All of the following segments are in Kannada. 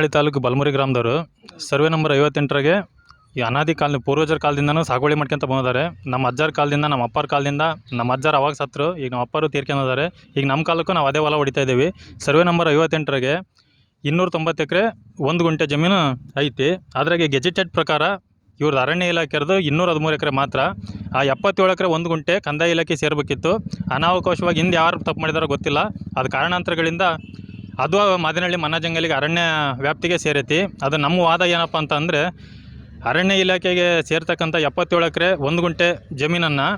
ಹಳ್ಳಿ ತಾಲೂಕು ಬಲಮುರಿ ಗ್ರಾಮದವರು ಸರ್ವೆ ನಂಬರ್ ಐವತ್ತೆಂಟರಾಗೆ ಈ ಅನಾದಿ ಕಾಲ ಪೂರ್ವಜರ ಕಾಲದಿಂದನೂ ಸಾಗುವಳಿ ಮಾಡ್ಕೊಂತ ಬಂದಿದ್ದಾರೆ. ನಮ್ಮ ಅಜ್ಜರ ಕಾಲದಿಂದ, ನಮ್ಮ ಅಪ್ಪರ ಕಾಲದಿಂದ, ನಮ್ಮ ಅಜ್ಜರ ಅವಾಗ ಸತ್ರು, ಈಗ ನಮ್ಮ ಅಪ್ಪರು ತೀರ್ಕೊಂಡಿದ್ದಾರೆ ಈಗ ನಮ್ಮ ಕಾಲಕ್ಕೂ ನಾವು ಅದೇ ಹೊಲ ಹೊಡಿತಾ ಇದ್ದೀವಿ. ಸರ್ವೆ ನಂಬರ್ ಐವತ್ತೆಂಟರಾಗೆ ಇನ್ನೂರ ತೊಂಬತ್ತು ಎಕರೆ ಒಂದು ಗುಂಟೆ ಜಮೀನು ಐತಿ. ಅದ್ರಾಗೆ ಗೆಜೆಟೆಡ್ ಪ್ರಕಾರ ಇವ್ರದ್ದು ಅರಣ್ಯ ಇಲಾಖೆಯದು ಇನ್ನೂರ ಹದಿಮೂರು ಎಕರೆ ಮಾತ್ರ. ಆ ಎಪ್ಪತ್ತೇಳು ಎಕರೆ ಒಂದು ಗುಂಟೆ ಕಂದಾಯ ಇಲಾಖೆ ಸೇರಬೇಕಿತ್ತು. ಅನಾವಕಾಶವಾಗಿ ಹಿಂದೆ ಯಾರು ತಪ್ಪು ಮಾಡಿದಾರೋ ಗೊತ್ತಿಲ್ಲ. ಅದು ಕಾರಣಾಂತರಗಳಿಂದ ಅದು ಮಾದಿನಹಳ್ಳಿ ಮನ್ನಜಂಗಲಿಗೆ ಅರಣ್ಯ ವ್ಯಾಪ್ತಿಗೆ ಸೇರೈತಿ. ಅದು ನಮ್ಮ ವಾದ ಏನಪ್ಪ ಅಂತಂದರೆ, ಅರಣ್ಯ ಇಲಾಖೆಗೆ ಸೇರ್ತಕ್ಕಂಥ ಎಪ್ಪತ್ತೇಳು ಎಕರೆ ಒಂದು ಗುಂಟೆ ಜಮೀನನ್ನು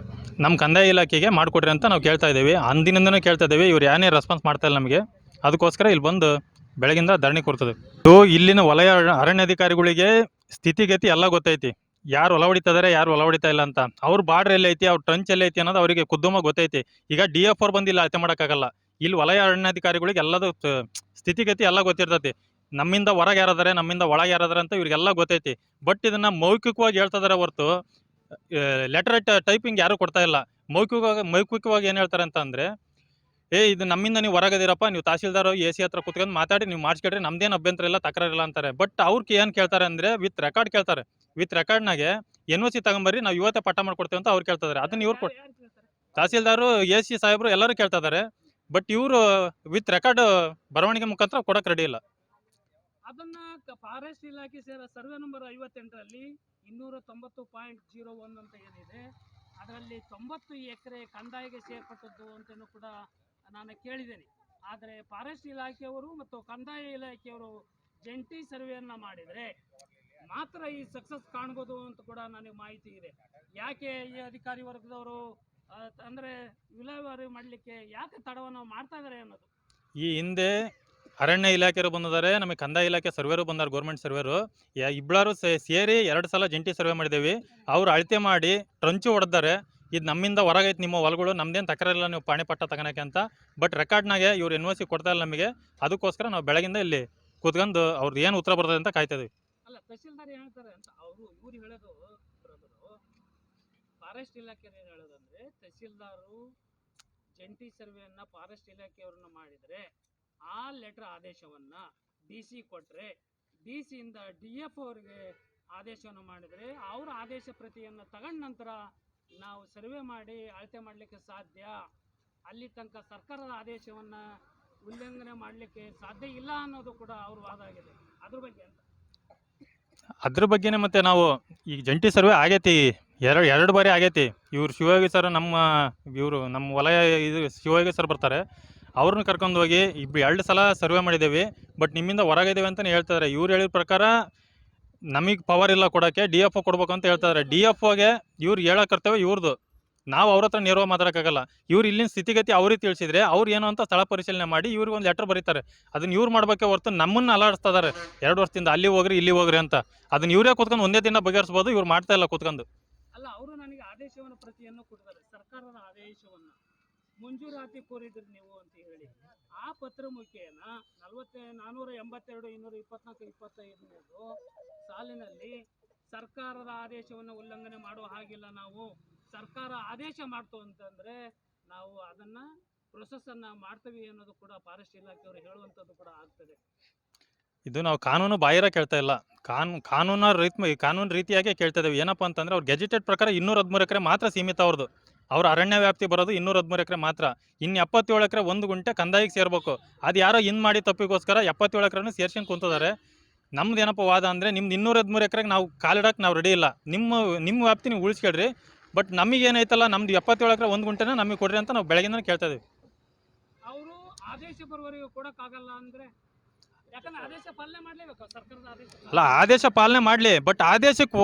ನಮ್ಮ ಕಂದಾಯ ಇಲಾಖೆಗೆ ಮಾಡಿಕೊಡ್ರಿ ಅಂತ ನಾವು ಕೇಳ್ತಾ ಇದ್ದೀವಿ. ಅಂದಿನಿಂದನೂ ಕೇಳ್ತಾ ಇದ್ದೀವಿ, ಇವ್ರು ಏನೇ ರೆಸ್ಪಾನ್ಸ್ ಮಾಡ್ತಾ ಇಲ್ಲ ನಮಗೆ. ಅದಕ್ಕೋಸ್ಕರ ಇಲ್ಲಿ ಬಂದು ಬೆಳಗಿಂದ ಧರಣಿ ಕೊಡ್ತದೆ ಸೊ ಇಲ್ಲಿನ ವಲಯ ಅರಣ್ಯಾಧಿಕಾರಿಗಳಿಗೆ ಸ್ಥಿತಿಗತಿ ಎಲ್ಲ ಗೊತ್ತೈತಿ. ಯಾರು ಹೊಲ ಹೊಡಿತಿದ್ದಾರೆ ಯಾರು ಹೊಲ ಹೊಡಿತಾ ಇಲ್ಲ ಅಂತ. ಅವ್ರ ಬಾರ್ಡ್ರ್ ಎಲ್ಲೈತಿ, ಅವ್ರ ಟ್ರಂಚ್ ಎಲ್ಲೈತಿ ಅನ್ನೋದು ಅವರಿಗೆ ಖುದ್ದುಮ ಗೊತ್ತೈತಿ. ಈಗ ಡಿ ಎಫ್ ಅವ್ರು ಬಂದಿಲ್ಲ ಅಳತೆ ಮಾಡೋಕ್ಕಾಗಲ್ಲ. ಇಲ್ಲಿ ವಲಯ ಅರಣ್ಯಾಧಿಕಾರಿಗಳಿಗೆ ಎಲ್ಲದು ಸ್ಥಿತಿಗತಿ ಎಲ್ಲ ಗೊತ್ತಿರ್ತೈತಿ. ನಮ್ಮಿಂದ ಹೊರಗೆ ಯಾರದಾರೆ ನಮ್ಮಿಂದ ಒಳಗೆ ಯಾರದಾರೆ ಅಂತ ಇವ್ರಿಗೆಲ್ಲ ಗೊತ್ತೈತಿ. ಬಟ್ ಇದನ್ನ ಮೌಖಿಕವಾಗಿ ಹೇಳ್ತಿದಾರೆ ಹೊರತು ಲೆಟರ್ ಟೈಪಿಂಗ್ ಯಾರು ಕೊಡ್ತಾ ಇಲ್ಲ. ಮೌಖಿಕವಾಗಿ ಮೌಖಿಕವಾಗಿ ಏನು ಹೇಳ್ತಾರೆ ಅಂತ ಅಂದ್ರೆ ಏ ಇದು ನಮ್ಮಿಂದ ನೀವು ಹೊರಗದಿರಪ್ಪ ನೀವು ತಹಸೀಲ್ದಾರ್ ಎ ಸಿ ಹತ್ರ ಕುತ್ಕೊಂಡು ಮಾತಾಡಿ ನೀವು ಮಾಡಿಸ್ಕೊಡ್ರಿ ನಮ್ದೇನು ಅಭ್ಯಂತರ ಇಲ್ಲ ತಕರಾರಿಲ್ಲ ಅಂತಾರೆ. ಬಟ್ ಅವ್ರಿಗೆ ಏನು ಕೇಳ್ತಾರೆ ಅಂದ್ರೆ ವಿತ್ ರೆಕಾರ್ಡ್ ಕೇಳ್ತಾರೆ. ವಿತ್ ರೆಕಾರ್ಡ್ನಾಗೆ ಎನ್ ಒ ಸಿ ತಗೊಂಬರ್ರಿ ನಾವು ಇವತ್ತೇ ಪಟ್ಟ ಮಾಡ್ಕೊಡ್ತೇವೆ ಅಂತ ಅವ್ರು ಕೇಳ್ತಾರೆ ಅದನ್ನ ಇವ್ರು ಕೊಟ್ಟು ತಹಸೀಲ್ದಾರು ಎ ಸಿ ಸಾಹೇಬರು ಎಲ್ಲರೂ ಕೇಳ್ತಾ ಇದಾರೆ. ಬಟ್ ಇವರು ವಿತ್ ರೆಕಾರ್ಡ್ ಬರವಣಿಗೆ ಮುಖಾಂತರ ಕೊಡಕ್ ರೆಡಿ ಇಲ್ಲ. ಅದನ್ನ ಫಾರೆಸ್ಟ್ ಇಲಾಖೆ ಸೇರ ಸರ್ವೆ ನಂಬರ್ ಐವತ್ತೆಂಟರಲ್ಲಿ ಇನ್ನೂರ ತೊಂಬತ್ತು ಪಾಯಿಂಟ್ ಜೀರೋ ಒನ್ ಅಂತ ಏನಿದೆ. ಅದರಲ್ಲಿ ತೊಂಬತ್ತು ಎಕರೆ ಕಂದಾಯಕ್ಕೆ ಸೇರ್ಪಟ್ಟದ್ದು ಅಂತಲೂ ಕೂಡ ನಾನು ಕೇಳಿದ್ದೇನೆ. ಆದರೆ ಫಾರೆಸ್ಟ್ ಇಲಾಖೆಯವರು ಮತ್ತು ಕಂದಾಯ ಇಲಾಖೆಯವರು ಜಂಟಿ ಸರ್ವೆಯನ್ನು ಮಾಡಿದರೆ ಮಾತ್ರ ಈ ಸಕ್ಸಸ್ ಕಾಣ್ಬೋದು ಅಂತ ಕೂಡ ನನಗೆ ಮಾಹಿತಿ ಇದೆ. ಯಾಕೆ ಈ ಅಧಿಕಾರಿ ವರ್ಗದವರು ಅಂದ್ರೆ ವಿಲೇವಾರಿ ಮಾಡಲಿಕ್ಕೆ ಯಾಕೆ ತಡವನ್ನು ಮಾಡ್ತಾ ಇದ್ದಾರೆ ಅನ್ನೋದು. ಈ ಹಿಂದೆ ಅರಣ್ಯ ಇಲಾಖೆಯವರು ಬಂದಿದ್ದಾರೆ ನಮಗೆ ಕಂದಾಯ ಇಲಾಖೆ ಸರ್ವೇರು ಬಂದಾರೆ ಗೌರ್ಮೆಂಟ್ ಸರ್ವೇರು. ಇಬ್ಬರು ಸೇರಿ ಎರಡು ಸಲ ಜಂಟಿ ಸರ್ವೆ ಮಾಡಿದ್ದೇವೆ ಅವ್ರು ಅಳತೆ ಮಾಡಿ ಟ್ರಂಚು ಹೊಡೆದಾರೆ. ಇದು ನಮ್ಮಿಂದ ಹೊರಗೈತೆ ನಿಮ್ಮ ಹೊಲಗಳು ನಮ್ದೇನು ತಕರಲ್ಲ ನೀವು ಪಾಣಿ ಪಟ್ಟ ತಗೊಳಕ್ಕೆ ಅಂತ. ಬಟ್ ರೆಕಾರ್ಡ್ನಾಗೆ ಇವ್ರು ಎನ್ ಒ ಸಿ ಕೊಡ್ತಾ ಇಲ್ಲ ನಮಗೆ. ಅದಕ್ಕೋಸ್ಕರ ನಾವು ಬೆಳಗಿಂದ ಇಲ್ಲಿ ಕೂತ್ಕೊಂಡು ಅವ್ರದ್ದು ಏನು ಉತ್ತರ ಬರ್ತದೆ ಅಂತ ಕಾಯ್ತಾ ಇದ್ದೀವಿ ಅಲ್ಲ ತಹಸೀಲ್ದಾರ್ ಹೇಳ್ತಾರೆ ಅಂತ ಅವರು ಇವ್ರು ಹೇಳೋದು ಫಾರೆಸ್ಟ್ ಇಲಾಖೆ ಏನು ಹೇಳೋದಂದ್ರೆ ತಹಸೀಲ್ದಾರು ಜಂಟಿ ಸರ್ವೆಯನ್ನ ಫಾರೆಸ್ಟ್ ಇಲಾಖೆಯವ್ರನ್ನ ಮಾಡಿದರೆ ಆ ಲೆಟರ್ ಆದೇಶವನ್ನ ಡಿ ಸಿ ಕೊಟ್ರೆ ಡಿ ಸಿಯಿಂದ ಡಿ ಎಫ್ ಅವರಿಗೆ ಆದೇಶವನ್ನು ಮಾಡಿದರೆ ಅವರ ಆದೇಶ ಪ್ರತಿಯನ್ನು ತಗೊಂಡ ನಂತರ ನಾವು ಸರ್ವೆ ಮಾಡಿ ಅಳತೆ ಮಾಡಲಿಕ್ಕೆ ಸಾಧ್ಯ. ಅಲ್ಲಿ ತನಕ ಸರ್ಕಾರದ ಆದೇಶವನ್ನ ಉಲ್ಲಂಘನೆ ಮಾಡಲಿಕ್ಕೆ ಸಾಧ್ಯ ಇಲ್ಲ ಅನ್ನೋದು ಕೂಡ ಅವ್ರ ವಾದ ಆಗಿದೆ. ಅದ್ರ ಬಗ್ಗೆ ಅಂತ. ಅದ್ರ ಬಗ್ಗೆನೇ ಮತ್ತೆ ನಾವು ಈಗ ಜಂಟಿ ಸರ್ವೆ ಆಗೈತಿ ಎರಡು ಎರಡು ಬಾರಿ ಆಗೈತಿ. ಇವ್ರು ಶಿವಯೋಗಿ ಸರ್ ನಮ್ಮ, ಇವರು ನಮ್ಮ ವಲಯ ಇದು ಶಿವಯೋಗಿ ಸರ್ ಬರ್ತಾರೆ. ಅವ್ರನ್ನ ಕರ್ಕೊಂಡು ಹೋಗಿ ಇಬ್ಬರು ಎರಡು ಸಲ ಸರ್ವೆ ಮಾಡಿದ್ದೇವೆ ಬಟ್ ನಿಮ್ಮಿಂದ ಹೊರಗಿದ್ದೇವೆ ಅಂತಲೇ ಹೇಳ್ತಾರೆ ಇವ್ರು ಹೇಳಿದ ಪ್ರಕಾರ ನಮಗೆ ಪವರ್ ಇಲ್ಲ ಕೊಡೋಕ್ಕೆ ಡಿ ಎಫ್ ಒ ಕೊಡ್ಬೇಕು ಅಂತ ಹೇಳ್ತಾರೆ ಡಿ ಎಫ್ ಒಗೆ ಇವ್ರು ಹೇಳೋ ಕರ್ತವ್ಯ ಇವ್ರದ್ದು ನಾವು ಅವ್ರ ಹತ್ರ ನೇರವಾಗಿ ಮಾತಾಡೋಕ್ಕಾಗಲ್ಲ. ಇವ್ರು ಇಲ್ಲಿನ ಸ್ಥಿತಿಗತಿ ಅವ್ರಿಗೆ ತಿಳಿಸಿದ್ರೆ ಅವ್ರು ಏನು ಅಂತ ಸ್ಥಳ ಪರಿಶೀಲನೆ ಮಾಡಿ ಇವ್ರಿಗೆ ಒಂದು ಲೆಟರ್ ಬರೀತಾರೆ. ಅದನ್ನ ಇವ್ರು ಮಾಡಬೇಕೆ ಹೊರತು ನಮ್ಮನ್ನು ಅಲಾಡಿಸ್ತಾ ಇದಾರೆ. ಎರಡು ವರ್ಷದಿಂದ ಅಲ್ಲಿ ಹೋಗ್ರಿ, ಇಲ್ಲಿ ಹೋಗ್ರಿ ಅಂತ. ಅದನ್ನ ಇವರೇ ಕೂತ್ಕೊಂಡು ಒಂದೇ ದಿನ ಬಗೆಹರಿಸ್ಬೋದು, ಇವ್ರು ಮಾಡ್ತಾ ಇಲ್ಲ ಕೂತ್ಕೊಂಡು. ಅಲ್ಲ, ಅವರು ನನಗೆ ಆದೇಶವನ್ನು ಪ್ರತಿಯನ್ನು ಕೊಟ್ಟಿದ್ದಾರೆ. ಸರ್ಕಾರದ ಆದೇಶವನ್ನು. ಮಂಜೂರಾತಿ ಕೋರಿದ್ರಿ ನೀವು ಅಂತ ಹೇಳಿ. ಆ ಪತ್ರ ಮುಖೇನ ನಲವತ್ತ, ನಾನೂರ ಎಂಬತ್ತೆರಡು, ಇನ್ನೂರ ಇಪ್ಪತ್ನಾಲ್ಕು, ಇಪ್ಪತ್ತೈದನೇದು ಸಾಲಿನಲ್ಲಿ ಸರ್ಕಾರದ ಆದೇಶವನ್ನು ಉಲ್ಲಂಘನೆ ಮಾಡುವ ಹಾಗಿಲ್ಲ ನಾವು. ಸರ್ಕಾರ ಆದೇಶ ಮಾಡ್ತು ಅಂತಂದ್ರೆ ನಾವು ಅದನ್ನ ಪ್ರೊಸೆಸ್ ಅನ್ನ ಮಾಡ್ತೀವಿ ಅನ್ನೋದು ಕೂಡ ಫಾರೆಸ್ಟ್ ಇಲಾಖೆಯವರು ಹೇಳುವಂಥದ್ದು ಕೂಡ ಆಗ್ತದೆ. ಇದು ನಾವು ಕಾನೂನು ಬಾಹಿರ ಕೇಳ್ತಾ ಇಲ್ಲ. ಕಾನೂನು ಕಾನೂನ ರೀತಿ ಕಾನೂನು ರೀತಿಯಾಗಿ ಕೇಳ್ತಾ ಇದ್ದೀವಿ. ಏನಪ್ಪ ಅಂತಂದ್ರೆ ಅವ್ರು ಗೆಜೆಟೆಡ್ ಪ್ರಕಾರ ಇನ್ನೂರ ಹದಿಮೂರು ಎಕರೆ ಮಾತ್ರ ಸೀಮಿತ ಅವ್ರದ್ದು. ಅವ್ರ ಅರಣ್ಯ ವ್ಯಾಪ್ತಿ ಬರೋದು ಇನ್ನೂರ ಹದಿಮೂರು ಎಕರೆ ಮಾತ್ರ. ಇನ್ನು ಎಪ್ಪತ್ತೇಳು ಎಕರೆ ಒಂದು ಗುಂಟೆ ಕಂದಾಯಕ್ಕೆ ಸೇರ್ಬೇಕು. ಅದು ಯಾರೋ ಇನ್ ಮಾಡಿ ತಪ್ಪಿಗೋಸ್ಕರ ಎಪ್ಪತ್ತೇಳು ಎಕರೆನೂ ಸೇರ್ಸ್ಕೊಂಡು ಕುಂತಿದ್ದಾರೆ. ನಮ್ದು ಏನಪ್ಪ ವಾದ ಅಂದರೆ ನಿಮ್ದು ಇನ್ನೂರ ಹದಿಮೂರು ಎಕರೆಗೆ ನಾವು ಕಾಲಿಡಕ್ಕೆ ನಾವು ರೆಡಿ ಇಲ್ಲ. ನಿಮ್ಮ ನಿಮ್ಮ ವ್ಯಾಪ್ತಿ ನೀವು ಉಳಿಸ್ಕೊಳ್ರಿ. ಬಟ್ ನಮಗೆ ಏನೈತಲ್ಲ ನಮ್ದು ಎಪ್ಪತ್ತೇಳು ಎಕರೆ ಒಂದು ಗುಂಟೆನ ನಮಗೆ ಕೊಡ್ರಿ ಅಂತ ನಾವು ಬೆಳಗ್ಗೆ ಕೇಳ್ತಾ ಇದ್ದೀವಿ. ಅವರು ಆದೇಶ ಬರುವವರೆಗೂ ಕೊಡೋಕ್ಕಾಗಲ್ಲ ಅಂದ್ರೆ ಅಲ್ಲ ಆದೇಶ ಪಾಲನೆ ಮಾಡಲಿ ಬಟ್ ಆದೇಶಕ್ಕೆ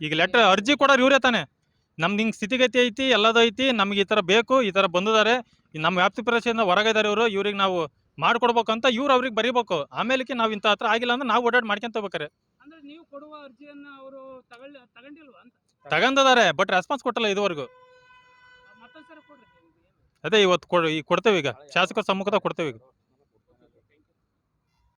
ಈಗ ಲೆಟರ್ ಅರ್ಜಿ ಕೊಡೋರು ಇವರೇ ತಾನೆ. ನಮ್ದು ಹಿಂಗೆ ಸ್ಥಿತಿಗತಿ ಐತಿ ಎಲ್ಲದೂ ಐತಿ ನಮ್ಗೆ ಈ ಥರ ಬೇಕು ಈ ಥರ ಬಂದಿದ್ದಾರೆ ನಮ್ಮ ವ್ಯಾಪ್ತಿ ಪ್ರದೇಶದಿಂದ ಹೊರಗಿದ್ದಾರೆ ಇವರು ಇವ್ರಿಗೆ ನಾವು ಮಾಡ್ಕೊಡ್ಬೇಕು ಅಂತ ಇವ್ರು ಅವ್ರಿಗೆ ಬರೀಬೇಕು. ಆಮೇಲೆ ನಾವು ಇಂಥ ಹತ್ರ ಆಗಿಲ್ಲ ಅಂದ್ರೆ ನಾವು ಓಡಾಡಿ ಮಾಡ್ಕೊಂತ ಹೋಗ್ಬೇಕಾರೆ ಅಂದ್ರೆ ನೀವು ಕೊಡುವ ಅರ್ಜಿಯನ್ನ ಅವರು ತಗೊಂಡಿಲ್ವಾ ಅಂತ? ತಗೊಂಡಿದ್ದಾರೆ ಬಟ್ ರೆಸ್ಪಾನ್ಸ್ ಕೊಟ್ಟಲ್ಲ ಇದುವರೆಗೂ. ಅದೇ ಇವತ್ತು ಕೊಡ್ ಈಗ ಕೊಡ್ತೇವೆ ಈಗ. ಶಾಸಕರ ಸಮ್ಮುಖದಾಗ ಕೊಡ್ತೇವೆ ಈಗ.